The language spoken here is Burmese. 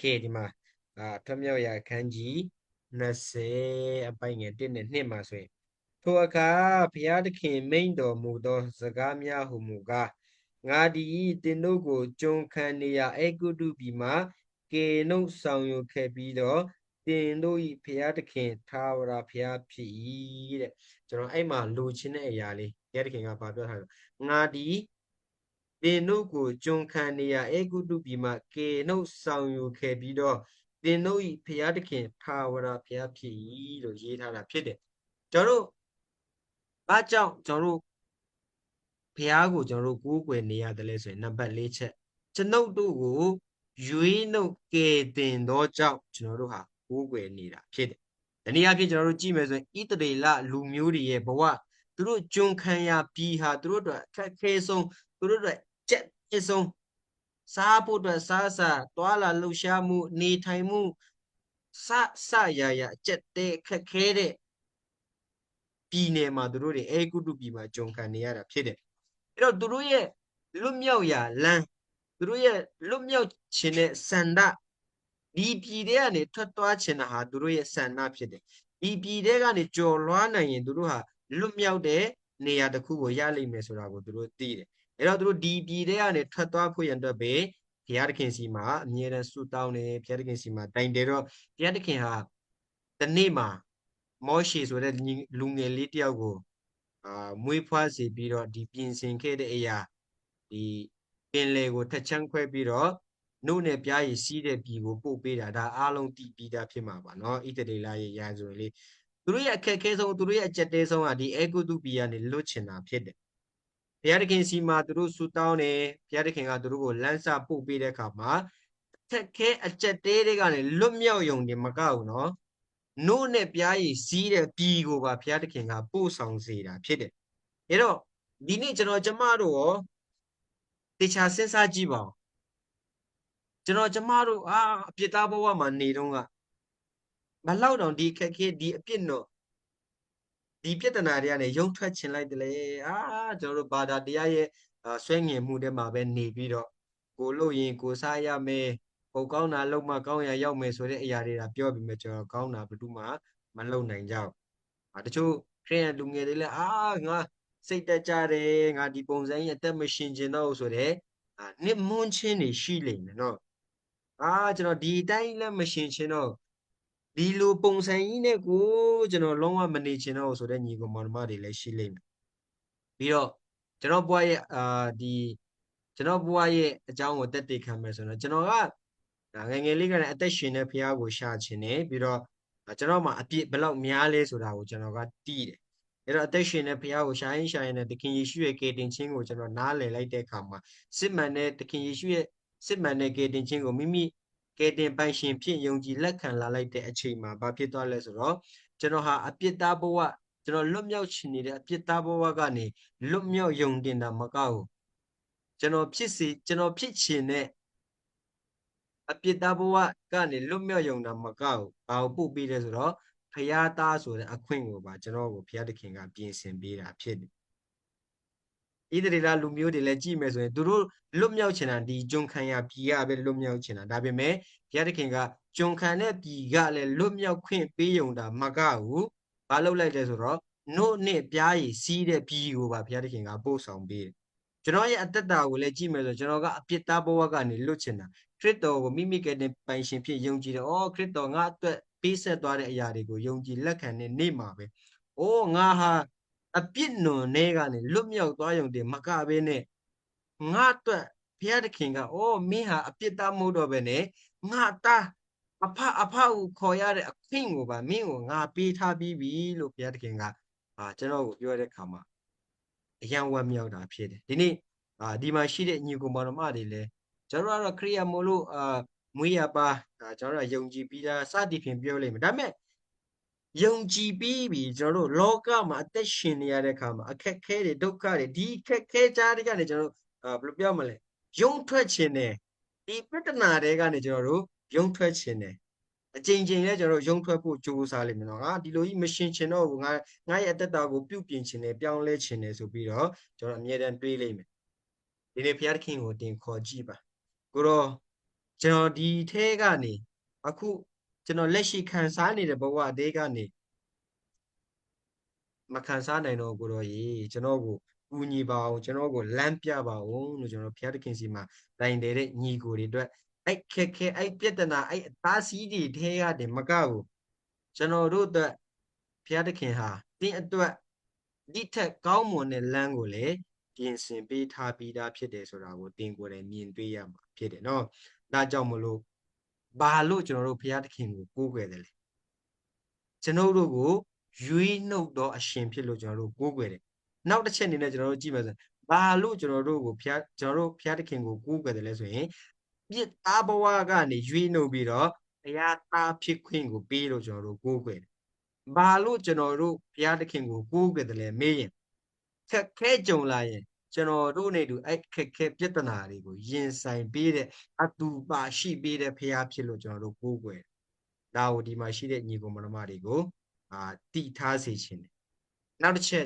ခေဒီမှာအာထွတ်မြောက်ရာခန်းကြီး20အပိုင်ငယ်1နဲ့2မှာဆိုရင်ထိုအခါဘုရားသခင်မိန့်တော်မူသော စကားများဟုမူကားငါဒီတင်တို့ကိုကျွန်ခံနေရအေကုတုပြည်မှာကေနုဆောင်ယူခဲ့ပြီးတော့တင်တို့ဤဘုရားသခင်သာဝရဘုရားဖြစ်၏တဲ့ကျွန်တော်အဲ့မှာလိုချင်တဲ့အရာလေးဘုရားသခင်ကပြောထားတယ်ငါဒီ တင်တို့ကိုကျွန်ခံနေရအေကုတုပြည်မှာကေနုဆောင်ယူခဲ့ပြီးတော့တင်တို့ဤဘုရားသခင်သာဝရဘုရားဖြစ်၏လို့ရေးထားတာဖြစ်တယ်ကျွန်တော်တို့ဘာကြောင့်ကျွန်တော်တို့ဘုရားကိုကျွန်တော်တို့ကိုးကွယ်နေရတယ်လဲဆိုရင်နံပါတ်၄ချက်ကျွန်ုပ်တို့ကိုရွေးနှုတ်ကယ်တင်သောကြောင့်ကျွန်တော်တို့ဟာကိုးကွယ်နေတာဖြစ်တယ်။ဒီနေ့အဖြစ်ကျွန်တော်တို့ကြည့်မယ်ဆိုရင်ဣတရေလလူမျိုးတွေရဲ့ဘဝသူတို့ကျွန်ခံရပြီးဟာသူတို့အတွက်အခက်ခဲဆုံးသူတို့အတွက် ကြက်ပြဆုံးစားဖို့အတွက်စားစားတွာလာလှူရှားမှုနေထိုင်မှုစစရရအကျက်တဲ့ခက်ခဲတဲ့ပြည်နယ်မှာသူတို့တွေအေကုတုပြည်မှာဂျုံခံနေရတာဖြစ်တယ်အဲ့တော့သူတို့ရဲ့လွတ်မြောက်ရာလမ်းသူတို့ရဲ့လွတ်မြောက်ခြင်းတဲ့ဆန္ဒဒီပြည်ထဲကနေထွက်သွားခြင်းဟာသူတို့ရဲ့ဆန္ဒဖြစ်တယ်ဒီပြည်ထဲကနေကြော်လွှားနိုင်ရင်သူတို့ဟာလွတ်မြောက်တဲ့နေရာတစ်ခုကိုရလိမ့်မယ်ဆိုတာကိုသူတို့သိတယ် အဲ့တော့သူတို့ဒီပြည်ထဲကနေထွက်သွားဖို့ရန်အတွက်ပဲဘုရားသခင်စီမှာအမြဲတမ်းဆုတောင်းတယ်ဘုရားသခင်စီမှာတိုင်တယ်တော့ဘုရားသခင်ဟာဒီနေ့မှာမောရှေဆိုတဲ့လူငယ်လေးတယောက်ကိုအာမွေးဖွားစေပြီးတော့ဒီပြင်ဆင်ခဲ့တဲ့အရာဒီပင်လေကိုထက်ချမ်းခွဲပြီးတော့နှုတ်နဲ့ပြားရည်စီးတဲ့ပြည်ကိုပို့ပေးတာဒါအားလုံးတည်ပြီးသားဖြစ်မှာပါเนาะဣတရေလရဲ့ရာဇဝင်လေးသူတို့ရဲ့အခက်အခဲဆုံးသူတို့ရဲ့အကြက်တဲဆုံးကဒီအေကုတုပြည်ကနေလွတ်ချင်တာဖြစ်တယ် ဘုရားသခင်စီမှာသူတို့ဆူတောင်းတယ်ဘုရားသခင်ကသူတို့ကိုလမ်းစာပို့ပေးတဲ့အခါမှာထက်ခဲအကြက်တဲတွေကလည်းလွတ်မြောက်ယုံတယ်မကဘူးနော်နို့နဲ့ပြားရည်စီးတဲ့ပြီးကိုပါဘုရားသခင်ကပို့ဆောင်စေတာဖြစ်တယ်အဲတော့ဒီနေ့ကျွန်တော်ကျမတို့ရောတရားစဉ်းစားကြည့်ပါဦးကျွန်တော်ကျမတို့အာအပြစ်သားဘဝမှာနေတော့ကဘလောက်တောင်ဒီခက်ခဲဒီအပြစ်တော့ ဒီပြဿနာတွေကနေရုံထွက်ချင်လိုက်တယ်လေအာကျွန်တော်တို့ဘာသာတရားရဲ့ဆွဲငင်မှုတွေမှာပဲနေပြီးတော့ကိုလို့ရင်ကိုစားရမယ်ပုံကောင်းတာလုံမှကောင်းရရောက်မယ်ဆိုတဲ့အရာတွေကပြောပြီးမှကျွန်တော်ကောင်းတာဘယ်သူမှမလုံနိုင်ကြဘူး။အာတချို့ခရိယန်လူငယ်တွေလည်းအာငါစိတ်တက်ကြတယ်ငါဒီပုံစံကြီးအသက်မရှင်ကျင်တော့ဆိုတဲ့အာနစ်မွန်းချင်းတွေရှိလိမ့်မယ်နော်။အာကျွန်တော်ဒီတိုင်းလည်းမရှင်ချင်တော့ ဒီလိုပုံစံကြီးနဲ့ကိုကျွန်တော်လုံးဝမနေချင်တော့ဆိုတဲ့ညီကောင်မောင်မတွေလည်းရှိလိမ့်မယ်။ပြီးတော့ကျွန်တော်ဘွားရဲ့အာဒီကျွန်တော်ဘွားရဲ့အကြောင်းကိုတက်တည်ခံမယ်ဆိုတော့ကျွန်တော်ကဒါငယ်ငယ်လေးကလည်းအသက်ရှင်တဲ့ဖះကိုရှာခြင်းနေပြီးတော့ကျွန်တော်မှအပြစ်ဘယ်လောက်များလဲဆိုတာကိုကျွန်တော်ကတီးတယ်အဲ့တော့အသက်ရှင်တဲ့ဖះကိုရှာရင်ရှာရင်နဲ့သခင်ယေရှုရဲ့ကေတင်ခြင်းကိုကျွန်တော်နားလည်လိုက်တဲ့အခါမှာစစ်မှန်တဲ့သခင်ယေရှုရဲ့စစ်မှန်တဲ့ကေတင်ခြင်းကိုမိမိ ကေတင်ပိုင်ရှင်ဖြစ်ယုံကြည်လက်ခံလာလိုက်တဲ့အချိန်မှာဘာဖြစ်သွားလဲဆိုတော့ကျွန်တော်ဟာအပြစ်သားဘဝကျွန်တော်လွတ်မြောက်ချင်နေတဲ့အပြစ်သားဘဝကနေလွတ်မြောက်ယုံတင်တာမကဘူးကျွန်တော်ဖြစ်စီကျွန်တော်ဖြစ်ချင်တဲ့အပြစ်သားဘဝကနေလွတ်မြောက်ယုံတာမကဘူးဘာကိုပို့ပေးလဲဆိုတော့ဖရာသားဆိုတဲ့အခွင့်ကိုပါကျွန်တော်ကိုဖရာသခင်ကပြင်ဆင်ပေးတာဖြစ်တယ် ဣသရေလလူမျိုးတွေလည်းကြည့်မယ်ဆိုရင်သူတို့လွတ်မြောက်ချင်တာဒီဂျွန်ခံရပြည်ကပဲလွတ်မြောက်ချင်တာဒါပေမဲ့ဘုရားသခင်ကဂျွန်ခံတဲ့ပြည်ကလည်းလွတ်မြောက်ခွင့်ပေးယုံတာမကဘူးဘာလုပ်လိုက်လဲဆိုတော့နို့နဲ့ပြားရည်စီးတဲ့ပြည်ကိုပါဘုရားသခင်ကပို့ဆောင်ပေးတယ်ကျွန်တော်ရဲ့အတ္တတာကိုလည်းကြည့်မယ်ဆိုကျွန်တော်ကအပြစ်သားဘဝကနေလွတ်ချင်တာခရစ်တော်ကိုမိမိကတည်းပိုင်ရှင်ဖြစ်ယုံကြည်တယ်။အော်ခရစ်တော်ငါအတွက်ပေးဆက်သွားတဲ့အရာတွေကိုယုံကြည်လက်ခံတဲ့နေ့မှာပဲ။အိုးငါဟာ အပြစ်နွန်နေကနေလွတ်မြောက်သွားယုံတယ်မကဘဲနဲ့ငါအတွက်ဘုရားသခင်ကအိုးမင်းဟာအပြစ်သားမဟုတ်တော့ပဲနဲ့ငါသားအဖအဖကိုခေါ်ရတဲ့အခွင့်ကိုပါမင်းကိုငါပေးထားပြီးပြီလို့ဘုရားသခင်ကအာကျွန်တော်ကိုပြောတဲ့ခါမှာအယံဝမ်းမြောက်တာဖြစ်တယ်ဒီနေ့အာဒီမှာရှိတဲ့ညီကောင်မောင်မတွေလည်းကျွန်တော်ကတော့ခရိယာမို့လို့အာမွေးရပါဒါကျွန်တော်တို့ယုံကြည်ပြီးသားစသည်ဖြင့်ပြောလိမ့်မယ်ဒါပေမဲ့ ယုံကြည်ပြီးပြီကျွန်တော်တို့လောကမှာအသက်ရှင်နေရတဲ့အခါမှာအခက်ခဲတွေဒုက္ခတွေဒီအခက်ခဲကြားတွေကနေကျွန်တော်တို့ဘယ်လိုပြောမလဲယုံထွက်ခြင်းနဲ့ဒီပြဿနာတွေကနေကျွန်တော်တို့ယုံထွက်ခြင်းနဲ့အချိန်ချင်းလဲကျွန်တော်တို့ယုံထွက်ဖို့ကြိုးစားလိမ့်မယ်နော်ငါဒီလိုကြီးမရှင်ချင်တော့ဘူးငါငါရဲ့အသက်တာကိုပြုပြင်ခြင်းနဲ့ပြောင်းလဲခြင်းနဲ့ဆိုပြီးတော့ကျွန်တော်အမြဲတမ်းတွေးလိမ့်မယ်ဒီနေ့ဘုရားသခင်ကိုတင်ခေါ်ကြည့်ပါကိုတော့ကျွန်တော်ဒီထဲကနေအခု ကျွန်တော်လက်ရှိခံစားနေတဲ့ဘဝအသေးကနေမခံစားနိုင်တော့ကိုတော့ရေကျွန်တော်ကိုကူညီပါအောင်ကျွန်တော်ကိုလမ်းပြပါအောင်လို့ကျွန်တော်ဘုရားသခင်စီမှာတိုင်တယ်တဲ့ညီကိုတွေအတွက်အဲ့ခက်ခဲအဲ့ပြဿနာအဲ့အသားစီးတွေထဲကနေမကဘူးကျွန်တော်တို့အတွက်ဘုရားသခင်ဟာတင်းအတွက်ဒီထက်ကောင်းမွန်တဲ့လမ်းကိုလည်းပြင်ဆင်ပေးထားပြီးသားဖြစ်တယ်ဆိုတာကိုတင်ကိုယ်တိုင်မြင်တွေ့ရမှာဖြစ်တယ်နော်ဒါကြောင့်မလို့ ဘာလို့ကျွန်တော်တို့ဘုရားသခင်ကိုကိုးကွယ်တယ်လဲကျွန်တော်တို့ကိုရွေးနှုတ်သောအရှင်ဖြစ်လို့ကျွန်တော်တို့ကိုးကွယ်တယ်နောက်တစ်ချက်အနေနဲ့ကျွန်တော်တို့ကြည့်မယ်ဆိုရင်ဘာလို့ကျွန်တော်တို့ကိုဘုရားကျွန်တော်တို့ဘုရားသခင်ကိုကိုးကွယ်တယ်လဲဆိုရင်ပြစ်သားဘဝကနေရွေးနှုတ်ပြီးတော့ဘုရားသားဖြစ်ခွင့်ကိုပေးလို့ကျွန်တော်တို့ကိုးကွယ်တယ်ဘာလို့ကျွန်တော်တို့ဘုရားသခင်ကိုကိုးကွယ်တယ်လဲမေးရင်ခက်ခဲကြုံလာရင် ကျွန်တော်တို့နေတူအဲ့ခက်ခဲပြဿနာတွေကိုရင်ဆိုင်ပေးတဲ့အတူပါရှိပေးတဲ့ဖရားဖြစ်လို့ကျွန်တော်တို့ကိုးကွယ်ဒါကိုဒီမှာရှိတဲ့ညီကောင်မတော်မတွေကိုအာတည်ထားစေခြင်းတယ်နောက်တစ်ချက်